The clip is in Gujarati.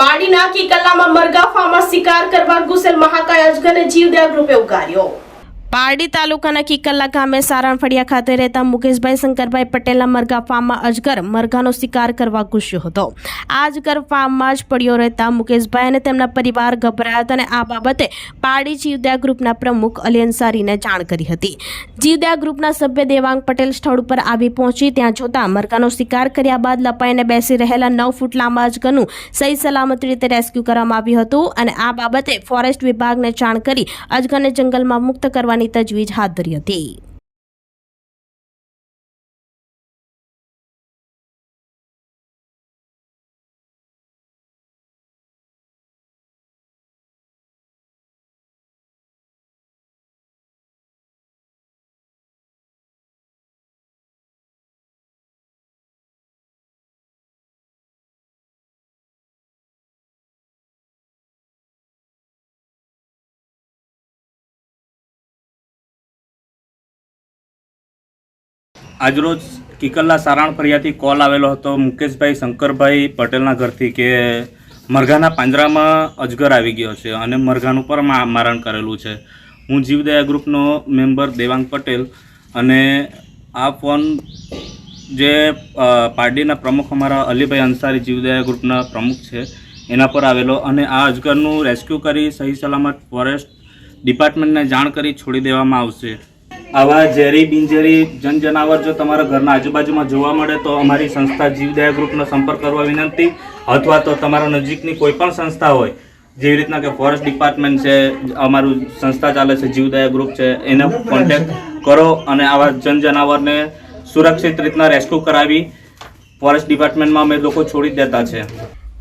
પાડીના કિકલ્લામાં મરઘા મરગાફામાં શિકાર કરવા ગુસેલ મહાકાય અજગરને જીવદયા ગ્રુપે ઉગાર્યો. પારડી તાલુકાના કિકલ્લા ગામે સારણફળિયા ખાતે રહેતા મુકેશભાઈ શંકરભાઈ પટેલના મરઘા ફાર્મમાં અજગર મરઘાનો શિકાર કરવા ઘૂસ્યો હતો. આ અજગર ફાર્મમાં જ પડ્યો રહેતા મુકેશભાઈ અને તેમના પરિવાર ગભરાયા હતા અને આ બાબતે પારડી જીવદયા ગ્રુપના પ્રમુખ અલી અંસારીને જાણ કરી હતી. જીવદયા ગ્રુપના સભ્ય દેવાંગ પટેલ સ્થળ ઉપર આવી પહોંચી ત્યાં જોતા મરઘાનો શિકાર કર્યા બાદ લપાઈને બેસી રહેલા નવ ફૂટ લાંબા અજગરનું સહી સલામત રીતે રેસ્ક્યુ કરવામાં આવ્યું હતું અને આ બાબતે ફોરેસ્ટ વિભાગને જાણ કરી અજગરને જંગલમાં મુક્ત કરવાની તજવીજ હાથ ધરી હતી. આજરોજ કિકલ્લા સારાણ ફરિયાથી કોલ આવેલો હતો મુકેશભાઈ શંકરભાઈ પટેલના ઘરથી કે મરઘાના પાંજરામાં અજગર આવી ગયો છે અને મરઘાનું પણ મારણ કરેલું છે. હું જીવદયા ગ્રુપનો મેમ્બર દેવાંગ પટેલ અને આ ફોન જે પાર્ટીના પ્રમુખ અમારા અલીભાઈ અંસારી જીવદયા ગ્રુપના પ્રમુખ છે, એના પર આવેલો અને આ અજગરનું રેસ્ક્યુ કરી સહી સલામત ફોરેસ્ટ ડિપાર્ટમેન્ટને જાણ કરી છોડી દેવામાં આવશે. આવા ઝેરી બિનઝેરી જન જનાવર જો તમારા ઘરના આજુબાજુમાં જોવા મળે તો અમારી સંસ્થા જીવદયા ગ્રુપનો સંપર્ક કરવા વિનંતી. અથવા તો તમારા નજીકની કોઈ પણ સંસ્થા હોય, જેવી રીતના કે ફોરેસ્ટ ડિપાર્ટમેન્ટ છે, અમારું સંસ્થા ચાલે છે, જીવદયા ગ્રુપ છે, એને કોન્ટેક્ટ કરો અને આવા જન જનાવરને સુરક્ષિત રીતના રેસ્ક્યુ કરાવી. ફોરેસ્ટ ડિપાર્ટમેન્ટમાં અમે લોકો છોડી દેતા છે.